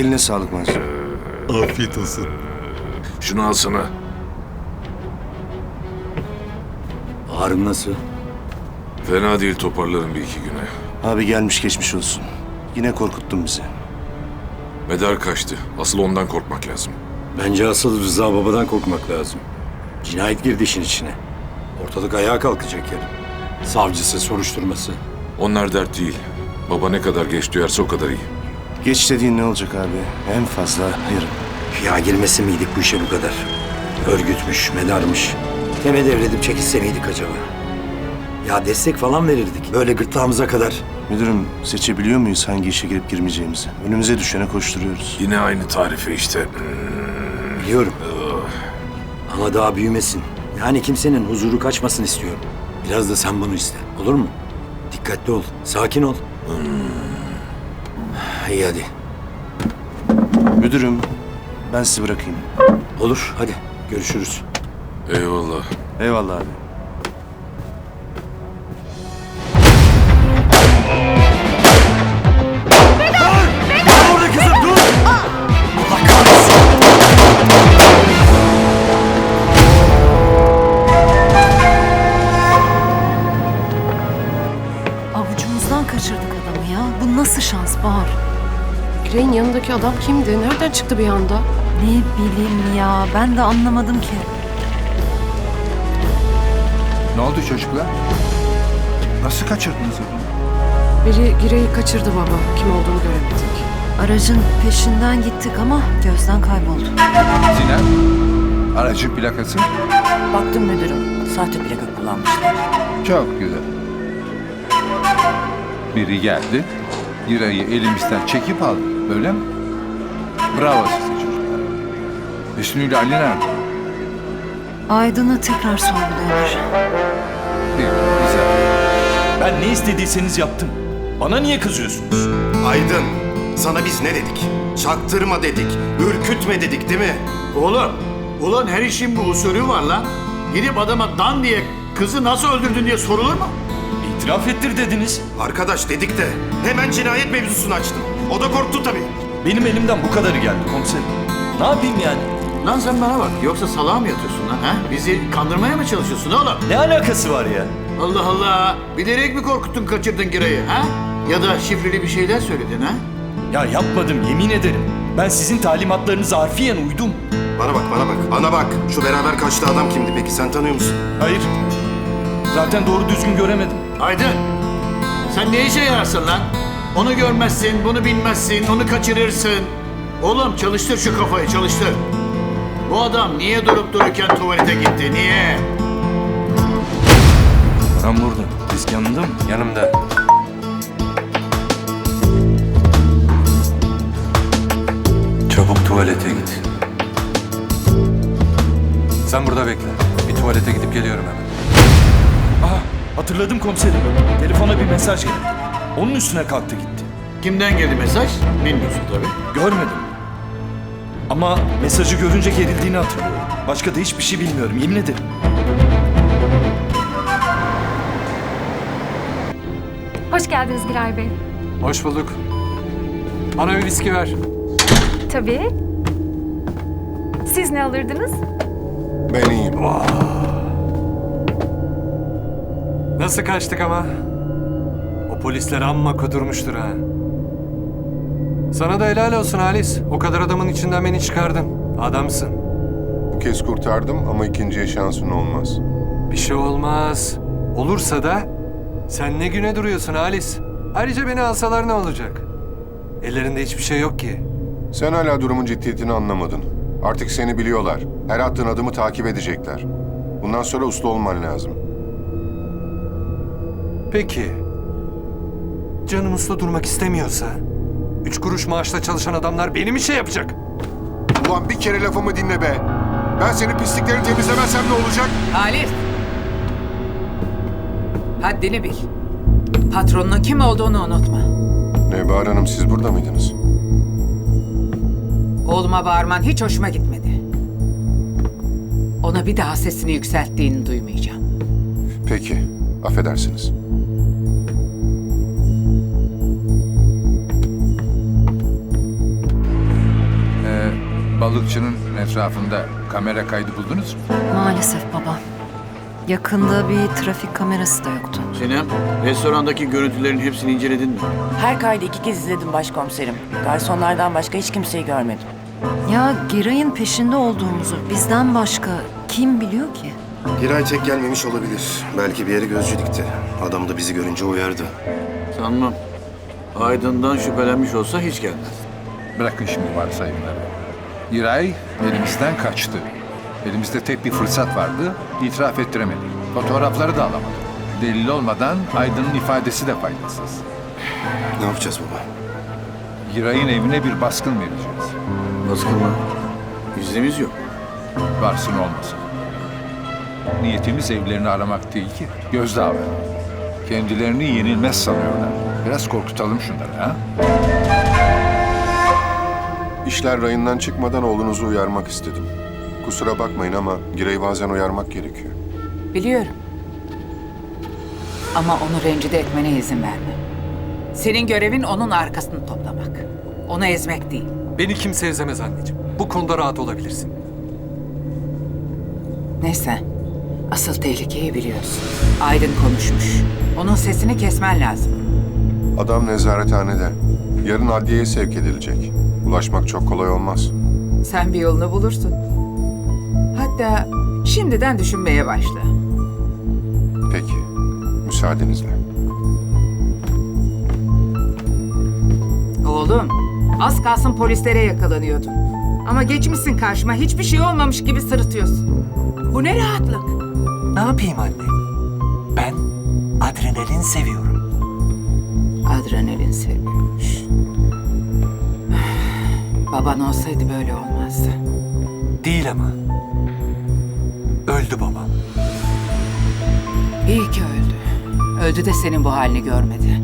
Eline sağlık Mansur. Afiyet olsun. Şunu alsana. Ağrım nasıl? Fena değil toparlarım bir iki güne. Abi gelmiş geçmiş olsun. Yine korkuttun bizi. Medar kaçtı. Asıl ondan korkmak lazım. Bence asıl Rıza babadan korkmak lazım. Cinayet girdi işin içine. Ortalık ayağa kalkacak yarın. Savcısı, soruşturması. Onlar dert değil. Baba ne kadar geç duyarsa o kadar iyi. Geç dediğin ne olacak abi? En fazla yarın. Ya girmesi miydik bu işe bu kadar? Örgütmüş, medarmış. Teme devredip çekilse miydik acaba? Ya destek falan verirdik. Böyle gırtlağımıza kadar. Müdürüm seçebiliyor muyuz hangi işe girip girmeyeceğimizi? Önümüze düşene koşturuyoruz. Yine aynı tarife işte. Biliyorum. Ama daha büyümesin. Yani kimsenin huzuru kaçmasın istiyorum. Biraz da sen bunu iste. Olur mu? Dikkatli ol. Sakin ol. İyi hadi. Müdürüm ben sizi bırakayım. Olur. Hadi. Görüşürüz. Eyvallah. Eyvallah abi. Girey'in yanındaki adam kimdi? Nereden çıktı bir anda? Ne bileyim ya. Ben de anlamadım ki. Ne oldu çocuklar? Nasıl kaçırdınız onu? Biri Girey'i kaçırdı baba. Kim olduğunu göremedik. Aracın peşinden gittik ama gözden kayboldu. Sinan, aracın plakası Baktım müdürüm. Sahte plaka kullanmışlar. çok güzel. Biri geldi, Giray'ı elimizden çekip aldı. Öyle mi? Bravo size çocuklar. Hüsnü ile Ali nerede? Aydın'ı tekrar sorguluyorlar. Bir, güzel. Ben ne istediyseniz yaptım. Bana niye kızıyorsunuz? Aydın, sana biz ne dedik? Çaktırma dedik, ürkütme dedik değil mi? Oğlum, ulan her işin bir usulü var lan. Gidip adama dan diye kızı nasıl öldürdün diye sorulur mu? İtiraf ettir dediniz. Arkadaş dedik de hemen cinayet mevzusunu açtın. O da korktu tabii. Benim elimden bu kadarı geldi komiserim. Ne yapayım yani? Lan sen bana bak, yoksa salağa mı yatıyorsun lan ha? Bizi kandırmaya mı çalışıyorsun oğlum? Ne alakası var ya? Allah Allah, bilerek mi korkuttun kaçırdın Giray'ı ha? Ya da şifreli bir şeyler söyledin ha? Ya yapmadım yemin ederim. Ben sizin talimatlarınıza harfiyen uydum. Bana bak, bana bak, bana bak. Şu beraber kaçtı adam kimdi peki? Sen tanıyor musun? Hayır. Zaten doğru düzgün göremedim. Aydın, sen ne işe yararsın lan? Onu görmezsin, bunu bilmezsin, onu kaçırırsın. Oğlum çalıştır şu kafayı, çalıştır. Bu adam niye durup dururken tuvalete gitti, niye? Ben burada. Risk yanında mı? Yanımda. Çabuk tuvalete git. Sen burada bekle. Bir tuvalete gidip geliyorum hemen. Aha hatırladım komiserim. Telefona bir mesaj geldi. Onun üstüne kalktı gitti. Kimden geldi mesaj? Bilmiyorsun tabii. Görmedim. Ama mesajı görünce gerildiğini hatırlıyorum. Başka da hiçbir şey bilmiyorum yemin ederim. Hoş geldiniz Giray Bey. Hoş bulduk. Bana bir viski ver. Tabii. Siz ne alırdınız? Ben iyiyim. Nasıl kaçtık ama? Polisler amma kudurmuştur ha. Sana da helal olsun Halis. O kadar adamın içinden beni çıkardın. Adamsın. Bu kez kurtardım ama ikinciye şansın olmaz. Bir şey olmaz. Olursa da sen ne güne duruyorsun Halis? Ayrıca beni alsalar ne olacak? Ellerinde hiçbir şey yok ki. Sen hala durumun ciddiyetini anlamadın. Artık seni biliyorlar. Her attığın adımı takip edecekler. Bundan sonra usta olman lazım. Peki. Canım usta durmak istemiyorsa... Üç kuruş maaşla çalışan adamlar beni mi şey yapacak? Ulan bir kere lafımı dinle be. Ben senin pisliklerini temizlemezsem ne olacak? Halis! Haddini bil. Patronunun kim olduğunu unutma. Nebahat Hanım siz burada mıydınız? Oğluma bağırman hiç hoşuma gitmedi. Ona bir daha sesini yükselttiğini duymayacağım. Peki, affedersiniz. Balıkçının etrafında kamera kaydı buldunuz mu? Maalesef baba. Yakında bir trafik kamerası da yoktu. Sinem, restorandaki görüntülerin hepsini inceledin mi? Her kaydı iki kez izledim başkomiserim. Garsonlardan başka hiç kimseyi görmedim. Ya Giray'ın peşinde olduğumuzu bizden başka kim biliyor ki? Giray tek gelmemiş olabilir. Belki bir yere gözcü dikti. Adam da bizi görünce uyardı. Sanmam. Aydın'dan şüphelenmiş olsa hiç gelmez. Bırakın şimdi varsayımları. Giray elimizden kaçtı. Elimizde tek bir fırsat vardı, itiraf ettiremedik. Fotoğrafları da alamadık. Delil olmadan Aydın'ın ifadesi de faydasız. Ne yapacağız baba? Giray'ın evine bir baskın vereceğiz. Baskın mı? İznimiz yok. Varsın olmasın. Niyetimiz evlerini aramak değil ki, gözdağı. Kendilerini yenilmez sanıyorlar. Biraz korkutalım şunları ha? İşler rayından çıkmadan oğlunuzu uyarmak istedim. Kusura bakmayın ama Giray'ı bazen uyarmak gerekiyor. Biliyorum. Ama onu rencide etmene izin verme. Senin görevin onun arkasını toplamak. Onu ezmek değil. Beni kimse ezemez anneciğim. Bu konuda rahat olabilirsin. Neyse. Asıl tehlikeyi biliyorsun. Aydın konuşmuş. Onun sesini kesmen lazım. Adam nezarethanede. Yarın adliyeye sevk edilecek. Ulaşmak çok kolay olmaz. Sen bir yolunu bulursun. Hatta şimdiden düşünmeye başla. Peki, müsaadenizle. Oğlum, az kalsın polislere yakalanıyordun. Ama geçmişsin karşıma hiçbir şey olmamış gibi sırıtıyorsun. Bu ne rahatlık? Ne yapayım anne? Ben adrenalin seviyorum. Adrenalin seviyormuş. Baban olsaydı böyle olmazdı. Değil ama. Öldü babam. İyi ki öldü. Öldü de senin bu halini görmedi.